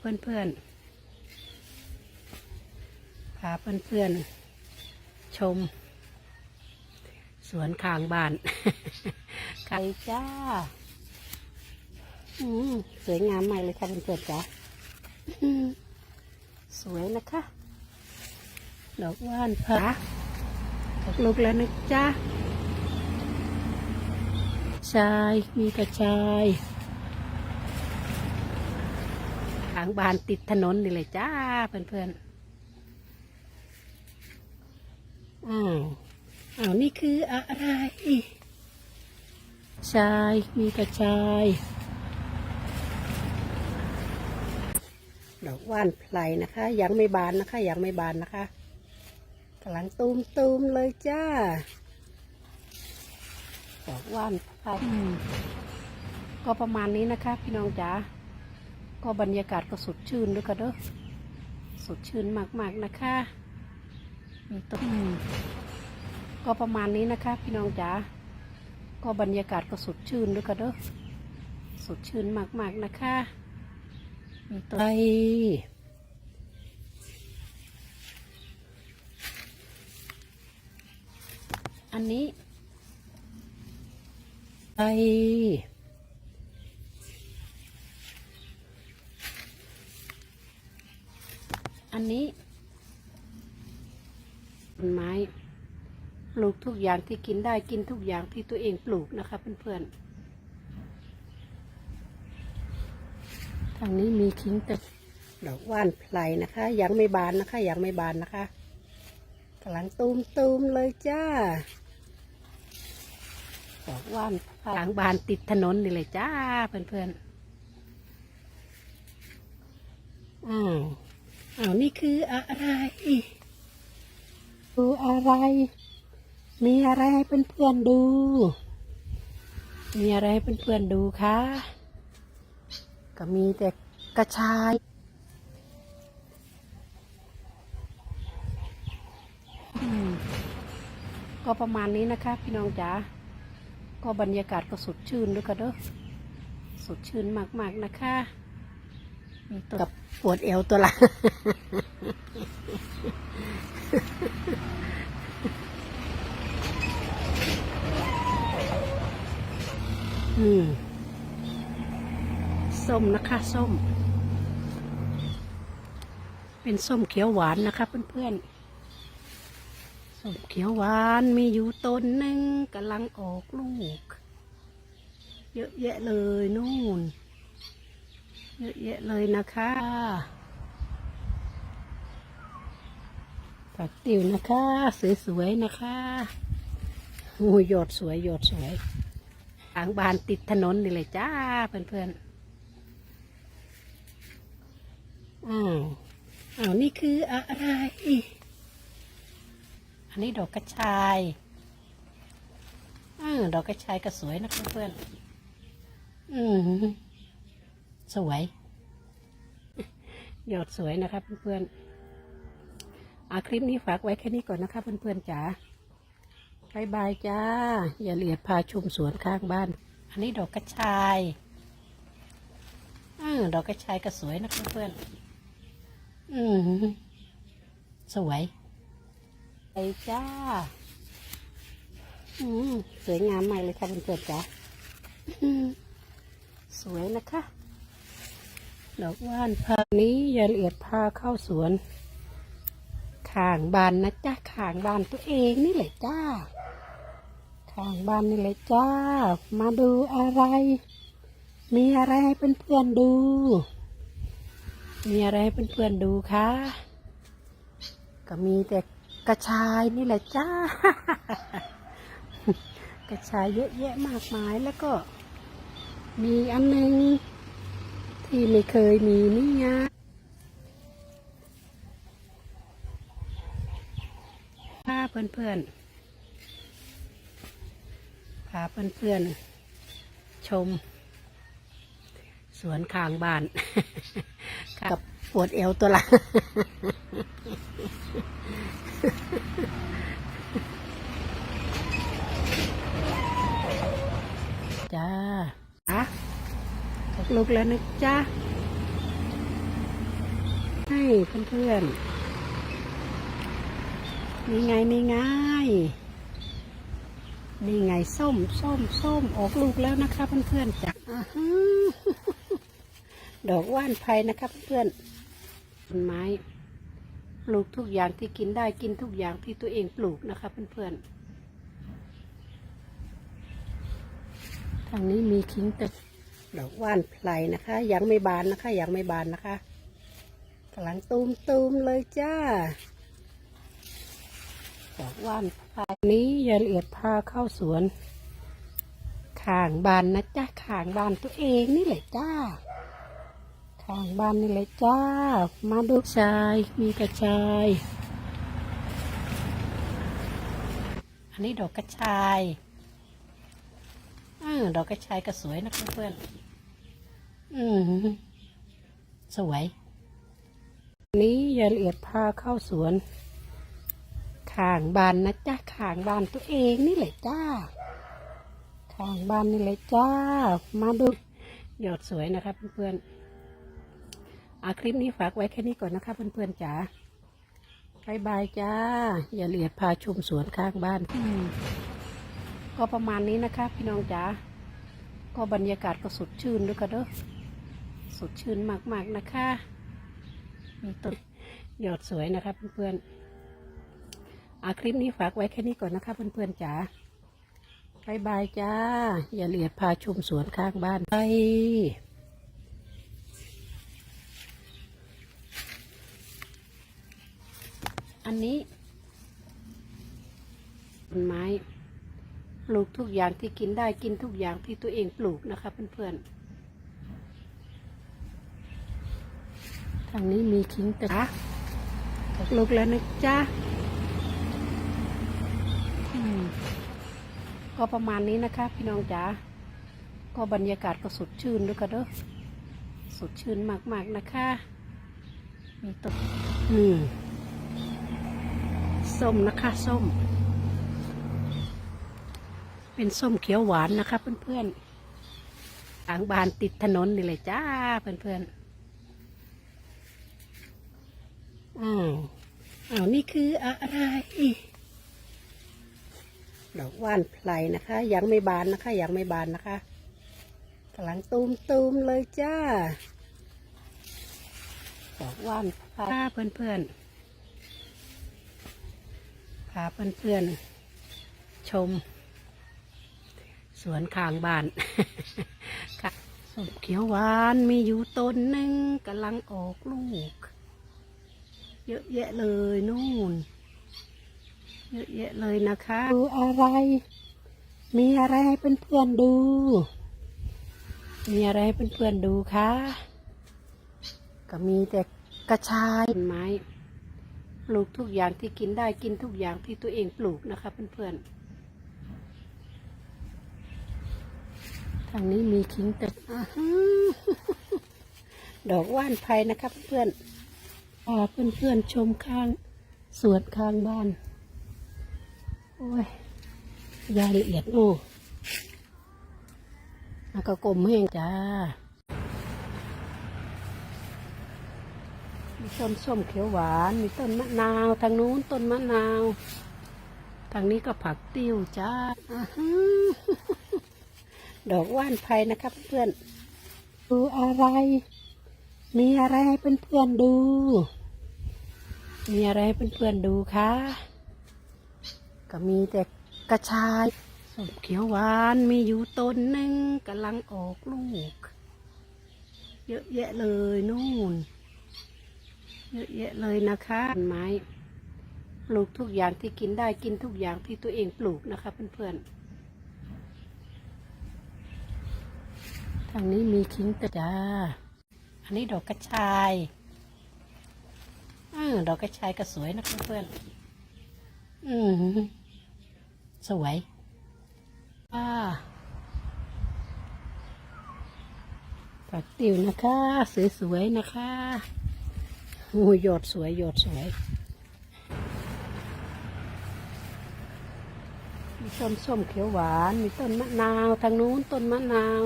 เพื่อนเพื่อนๆพาเพื่อนเพื่อนๆชม สวนข้างบ้านไก่จ้าอืมสวยงามมากเลยค่ะเพื่อนๆจ้าอืมสวยนะคะ ดอกว่านผาออกลูกแล้วนะจ๊ะชายมีกระชายทางบ้านติดถนนนี่เลยจ้าเพื่อนๆอ้าวอ้าวนี่คืออะไรชายมีกระชายดอกว่านไพรนะคะ ยังไม่บานนะคะ ยังไม่บานนะคะกำลังตูมตูมๆเลยจ้าดอกว่านไพรอืมก็ประมาณนี้นะคะ พี่น้องจ๋า ก็บรรยากาศก็สดชื่นด้วยค่ะเด้อสดชื่นมากๆนะคะมีต้นก็ประมาณนี้นะคะ พี่น้องจ๋าก็บรรยากาศก็สดชื่นด้วยค่ะเด้อสดชื่นมากๆนะคะมีต้นไทรอันนี้ไท อันนี้ต้นไม้ปลูกทุกอย่างที่กินได้กินทุกอย่างที่ตัวเองปลูกนะคะเพื่อนๆ ทางนี้มีคิงแต่ดอกว่านไพรนะคะ ยังไม่บานนะคะ ยังไม่บานนะคะกำลังตูมตูมๆเลยจ้าดอกว่านหลังบานติดถนนนี่เลยจ้าเพื่อนๆอ้าว อ้าวนี่คืออะไรดูอะไร มีอะไรให้เพื่อนๆดู มีอะไรให้เพื่อนๆดูคะก็มีแต่กระชายอืมก็ประมาณนี้นะคะ พี่น้องจ๋าก็บรรยากาศก็สดชื่นด้วยค่ะเด้อสดชื่นมากๆนะคะมีตัว กับปวดเอวตัวละอืมส้มนะคะ ส้ม เป็นส้มเขียวหวานนะคะเพื่อนๆ ส้มเขียวหวานมีอยู่ต้นหนึ่งกำลังออกลูก เยอะแยะเลยนู่น เยอะแยะเลยนะคะผักติ๋วนะคะ สวยๆนะคะโอ้ยยอดสวยยอดสวยทางบ้านติดถนนนี่เลยจ้าเพื่อนๆอ้าวอ้าวนี่คืออะไร อันนี้ดอกกระชายอ้าวดอกกระชายก็สวยนะเพื่อนๆอืม สวยยอดสวยนะครับเพื่อนๆอาคลิปนี้ฝากไว้แค่นี้ก่อนนะคะเพื่อนๆจ๋าบายบายจ้า อย่าเหลียดพาชมสวนข้างบ้าน อันนี้ดอกกระชายออดอกกระชายก็สวยนะเพื่อนๆอืมสวยไปจ้า อืมสวยงามมากเลยค่ะเพื่อนๆจ้าสวยนะคะ ดอกว่านพานี้อย่าละเอียดพาเข้าสวนข้างบ้านนะจ้าข้างบ้านตัวเองนี่แหละจ้าข้างบ้านนี่แหละจ้า มาดูอะไร มีอะไรให้เพื่อนๆดู มีอะไรให้เพื่อนๆดูคะก็มีแต่กระชายนี่แหละจ้า กระชายเยอะแยะมากมายแล้วก็ มีอันหนึง ที่ไม่เคยมีนี่ไงพาเพื่อนๆพาเพื่อนๆ ชม สวนข้างบ้าน กับปวดเอวตัวละจ้าอะออก ลูกแล้วนะจ้าเพื่อนๆ นี่ไงนี่ไงนี่ไงส้มส้มส้มออกลูกแล้วนะคะเพื่อนๆจ้ะอ่าฮะดอกว่านไผ่นะคะเพื่อนๆต้นไม้ ปลูกทุกอย่างที่กินได้กินทุกอย่างที่ตัวเองปลูกนะคะเพื่อนๆทางนี้มีคิงแต่ ดอกว่านไผ่นะคะ ยังไม่บานนะคะ ยังไม่บานนะคะกำลังตูมตูมๆเลยจ้า ดอกว่านไผ่นี้ยายละเอียดพาเข้าสวนข้างบ้านนะจ้าข้างบ้านตัวเองนี่แหละจ้าข้างบ้านนี่เลยจ้า มาดูชายมีกระชาย อันนี้ดอกกระชาย ดอกกระชายก็สวยนะเพื่อนๆอืมสวย นี้ยายละเอียดพาเข้าสวนข้างบ้านนะจ้าข้างบ้านตัวเองนี่แหละจ้าข้างบ้านนี่เลยจ้า มาดูยอดสวยนะครับเพื่อนๆอาคลิปนี้ฝากไว้แค่นี้ก่อนนะคะเพื่อนๆจ๋าบายบายจ้า อย่าเลียดพาชมสวนข้างบ้านก็ประมาณนี้นะคะ พี่น้องจ๋า ก็บรรยากาศก็สดชื่นด้วยกันเด้อสดชื่นมากๆนะคะ มีต้นยอดสวยนะคะเพื่อนๆอาคลิปนี้ฝากไว้แค่นี้ก่อนนะคะเพื่อนๆจ๋าบายบายจ้า อย่าเลียดพาชมสวนข้างบ้านไปอันนี้ม้ป ลูกทุกอย่างที่กินได้กินทุกอย่างที่ตัวเองปลูกนะคะ เพื่อนๆ ทางนี้มีคิงตะตกลูกแล้วนะจ๊ะอืมก็ประมาณนี้นะคะ พี่น้องจ๋า ก็บรรยากาศก็สดชื่นด้วยกันเด้อ สดชื่นมากๆนะคะ มีต้นอืมส้มนะคะ ส้ม เป็นส้มเขียวหวานนะคะเพื่อนๆทางบานติดถนนนี่เลยจ้าเพื่อนๆอ้าวอ้าวนี่คืออะไร ดอกว่านไพรนะคะ ยังไม่บานนะคะ ยังไม่บานนะคะกำลังตูมตูมๆเลยจ้า ดอกว่านไพรเพื่อนๆพาเพื่อนๆชม สวนข้างบ้านค่ะส้มเขียวหวานมีอยู่ต้นหนึ่งกำลังออกลูก เยอะแยะเลยนู่น เยอะแยะเลยนะคะดูอะไร มีอะไรให้เพื่อนๆดู มีอะไรให้เพื่อนๆดูคะก็มีแต่กระชายต้นไม้ ปลูกทุกอย่างที่กินได้กินทุกอย่างที่ตัวเองปลูกนะคะเพื่อนๆ ทางนี้มีคิงแต่อ่าฮะดอกว่านไผ่นะคะเพื่อนพาเพื่อนๆชมข้างสวนข้างบ้าน โอ้ยยายละเอียดโอ้แล้วก็กลมแห้งจ้ามีต้นส้มเขียวหวาน มีต้นมะนาว ทางนู้นต้นมะนาว ทางนี้ก็ผักติ้วจ้าอ่าฮะ ดอกว่านไผ่นะครับเพื่อนดูอะไร มีอะไรให้เพื่อนๆดู มีอะไรให้เพื่อนๆดูคะก็มีแต่กระชายส้มเขียวหวานมีอยู่ต้นหนึ่งกำลังออกลูก เยอะแยะเลยนู่น เยอะแยะเลยนะคะต้นไม้ปลูกทุกอย่างที่กินได้กินทุกอย่างที่ตัวเองปลูกนะคะเพื่อนๆ ทางนี้มีคิงตะจ้าอันนี้ดอกกระชายอาดอกกระชายก็สวยนะเพื่อนๆอืมสวยอ่าผักติ๋วนะคะ สวยๆนะคะโอ้ยยอดสวยยอดสวยมีต้นส้มเขียวหวาน มีต้นมะนาว ทางนู้นต้นมะนาว